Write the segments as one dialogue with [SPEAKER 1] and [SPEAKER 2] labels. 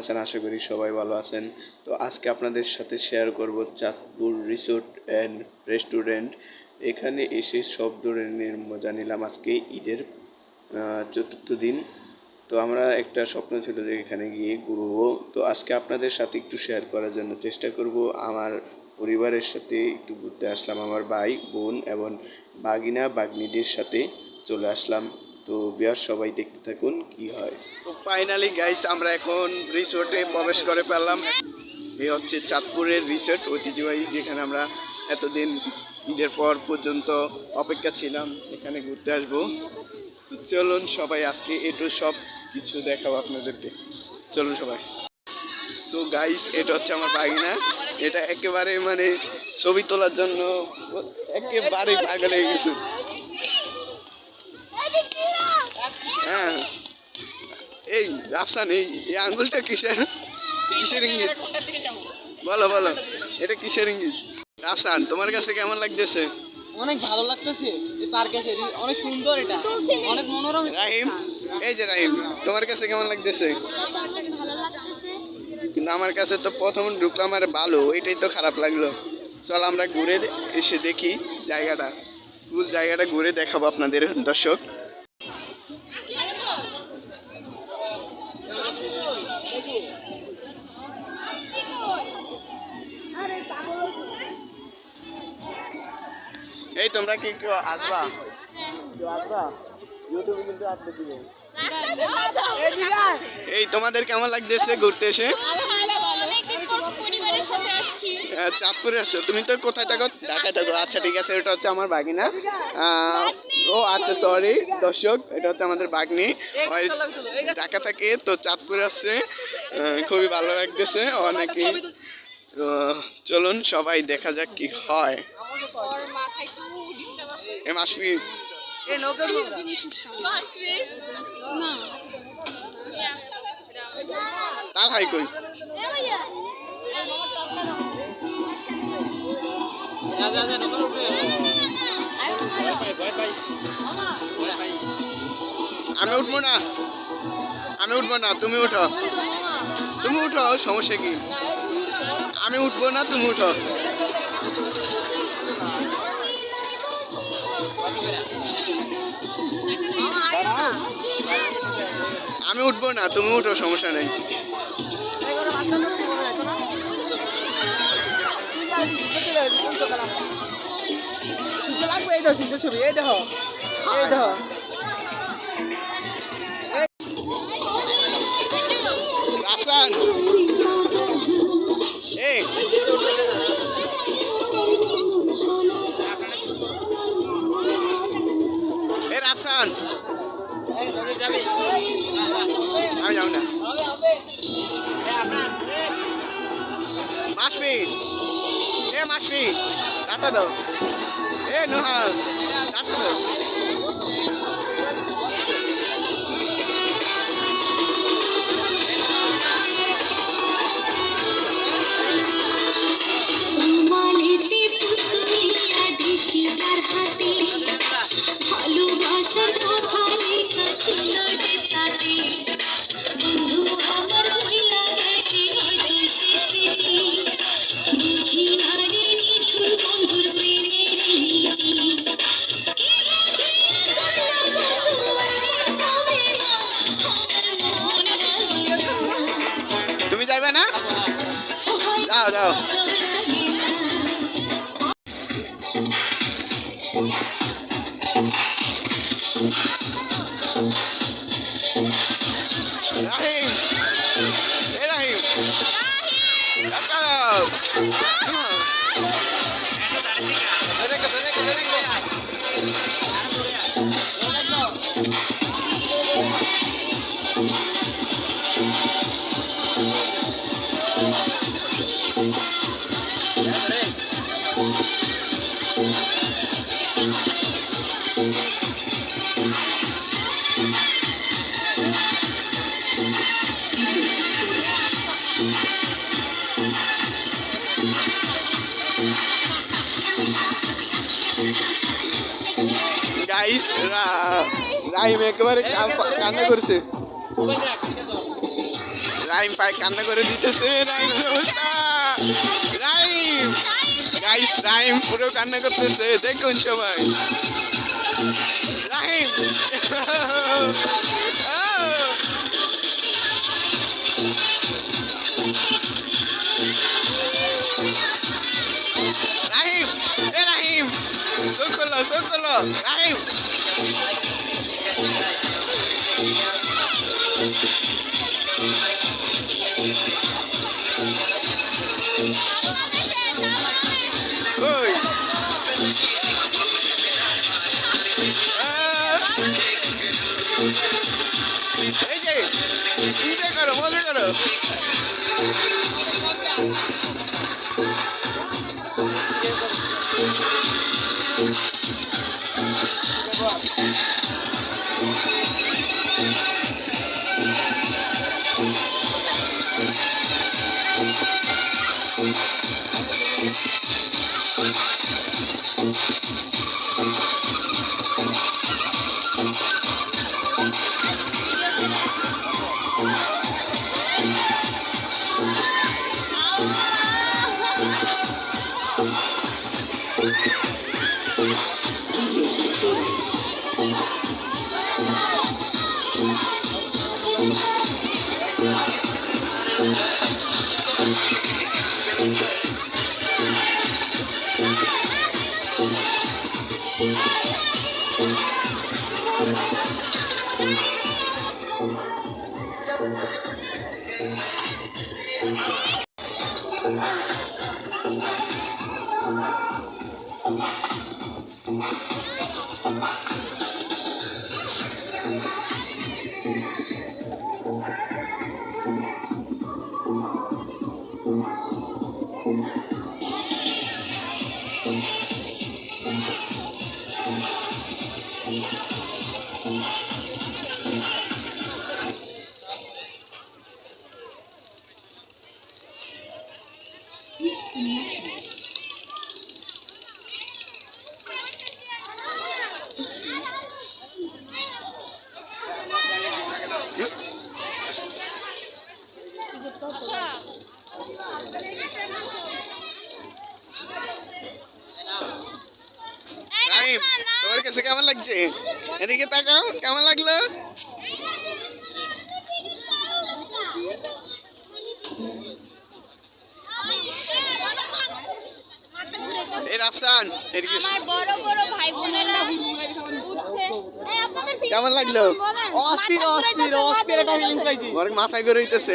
[SPEAKER 1] আছেন? আশা করি সবাই ভালো আছেন। তো আজকে আপনাদের সাথে শেয়ার করব চাঁদপুর রিসোর্ট অ্যান্ড রেস্টুরেন্ট এখানে এসে সব ধরনের মজা নিলাম আজকে ঈদের চতুর্থ দিন। তো আমরা একটা স্বপ্ন ছিল যে এখানে গিয়ে ঘুরবো। তো আজকে আপনাদের সাথে একটু শেয়ার করার জন্য চেষ্টা করব। আমার পরিবারের সাথে একটু ঘুরতে আসলাম, আমার ভাই, বোন এবং বাগিনা, বাগনিদের সাথে চলে আসলাম। তো বিয়ার সবাই দেখতে থাকুন, কি হয়। তো ফাইনালি গাইস আমরা এখন রিসোর্টে প্রবেশ করে পেলাম। এই হচ্ছে চাঁদপুরের রিসোর্ট ঐতিহ্যবাহী, যেখানে আমরা এতদিন ঈদের পর পর্যন্ত অপেক্ষা ছিলাম। এখানে ঘুরতে আসব। চলুন সবাই আজকে একটু সব কিছু দেখাবো আপনাদেরকে। চলুন সবাই। সো গাইস এটা হচ্ছে আমার বাগিনা। এটা একেবারে মানে ছবি তোলার জন্য একেবারে পাগল হয়ে গেছে। হ্যাঁ। এই রাফসান এই এই আঙ্গুলটা কিসের? কিসের ইঙ্গিত? বলো বলো এটা কিসের ইঙ্গিত? রাফসান তোমার কাছে কেমন লাগতেছে?
[SPEAKER 2] অনেক ভালো লাগতেছে এই পার্কে এসে অনেক সুন্দর এটা। অনেক মনোরম
[SPEAKER 1] রাহিম এই যে রাহিম তোমার কাছে কেমন লাগতেছে? কিন্তু আমার কাছে তো প্রথম ঢুকলাম আর ভালো এটাই তো খারাপ লাগল। চল আমরা ঘুরে এসে দেখি জায়গাটা। ফুল জায়গাটা ঘুরে দেখাবো আপনাদের দর্শক। এই তোমরা কি কেউ আসবা? কেউ আসবা? ইউটিউবে কিন্তু আসতে দিবে। এই তোমাদের কেমন লাগতেছে ঘুরতে এসে? চাঁদপুরে আসছো। তুমি তো কোথায় থাকো? ঢাকায় থাকো। আচ্ছা ঠিক আছে এটা হচ্ছে আমার বাগিনা আহ, ও আচ্ছা সরি দর্শক এটা হচ্ছে আমাদের বাগনি ঢাকা থাকে তো চাঁদপুরে আসছে। খুবই ভালো লাগতেছে অনেকে তো চলুন সবাই দেখা যাক কি হয়।
[SPEAKER 3] ওর মাথায় একটু ডিস্টার্ব আছে
[SPEAKER 1] এ মাসবি
[SPEAKER 2] এই নৌকা
[SPEAKER 3] বাসবে না
[SPEAKER 1] তার হাই কই? আমি উঠবো না। আমি উঠবো না তুমি উঠো। তুমি উঠো সমস্যা কি? আমি উঠবো না তুমি উঠো। আমি উঠবো না, তুমি উঠো, সমস্যা নেই।
[SPEAKER 2] সূর্য লাগবে এই ছবি এই দেখো এই
[SPEAKER 1] রাফসান আমি যাব না। মাসফি এ মাসফি টাটা দাও। এ নোহা টাটা দাও। যাও গাইস রাহিম একেবারে কান্না করছে। রাইম পায় কান্না করে দিতেছে রাইম অবস্থা রাইম গাইস রাইম পুরো কান্না করতেছে দেখুন সবাই। Rhyme Rahim suéltalo. ¡Ay! var. Rahim কাছে কেমন লাগছে? এদিকে তাকাও কেমন লাগল? কেমন লাগল?
[SPEAKER 2] অস্থির অস্থির অস্থির একটা ফিলিংস পাইছি।
[SPEAKER 1] মাথায় করে হইতেছে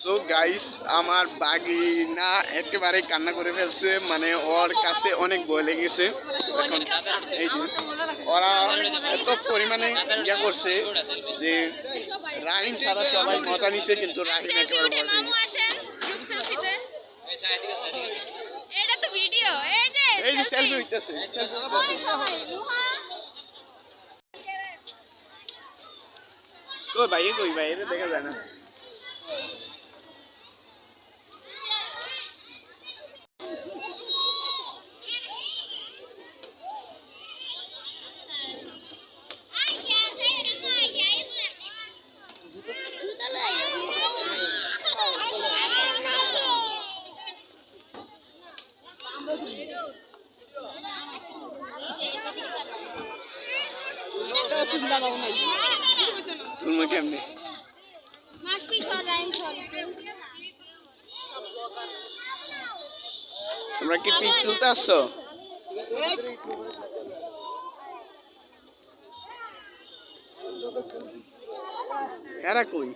[SPEAKER 1] সো গাইস আমার বাগি না একেবারে কান্না করে ফেলছে। মানে ওর কাছে অনেক ভয় লেগেছে। এখন এই যে ওরা এত পরিমাণে ইয়া করছে যে রাহিম ছাড়া সবাই মজা নিছে কিন্তু রাহিম একেবারে ভয়
[SPEAKER 3] এই যে
[SPEAKER 1] সেলফি হইতেছে। কই ভাই কই ভাই? এটা দেখা যায় না
[SPEAKER 3] জুতা লাই।
[SPEAKER 1] তুমি কেমনে
[SPEAKER 3] মাসপি সর, রাইম সর।
[SPEAKER 1] তোমরা কি পিক তুলতে আসছো? এরা কই?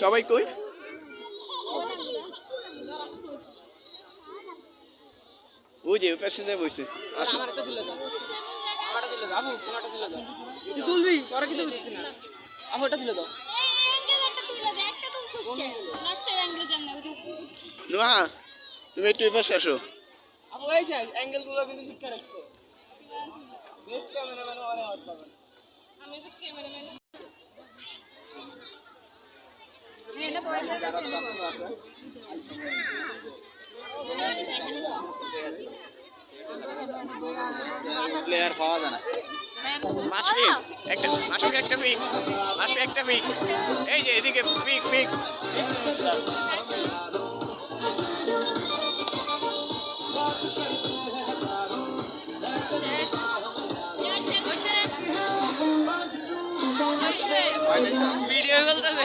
[SPEAKER 1] সবাই কই? ওই যে প্যাসেঞ্জার বসে। আসো।
[SPEAKER 2] আমারটা তুলে দাও। আমারটা তুলে দাও তোমারটা তুলে দাও তুই তুলবি তোরা কি তুলছিস না আমারটা তুলে দাও
[SPEAKER 3] এই, অ্যাঙ্গেল একটা তুলে দে, একটা তুলছে।
[SPEAKER 1] লাস্টের অ্যাঙ্গেল জান না ওই যে
[SPEAKER 3] নোহা তুমি একটু এপাশে আসো।
[SPEAKER 2] আপু এই যে অ্যাঙ্গেলগুলো কিন্তু শিক্ষা রাখছে বেস্ট ক্যামেরাম্যান হাত পাবেন
[SPEAKER 1] আমি তো ক্যামেরাম্যান
[SPEAKER 2] প্লেয়ার পাওয়া যায় না।
[SPEAKER 3] মাসফি একটা মাসফি একটা পিক একটা পিক এই যে এদিকে পিক পিক ভিডিও চলতেছে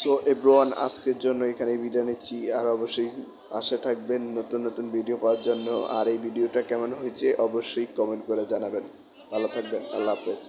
[SPEAKER 3] সো এভরিওয়ান আজকের জন্য এখানে বিদায় নিচ্ছি। আর অবশ্যই আশা থাকবেন নতুন নতুন ভিডিও পাওয়ার জন্য। আর এই ভিডিওটা কেমন হয়েছে অবশ্যই কমেন্ট করে জানাবেন। ভালো থাকবেন। আল্লাহ হাফেজ।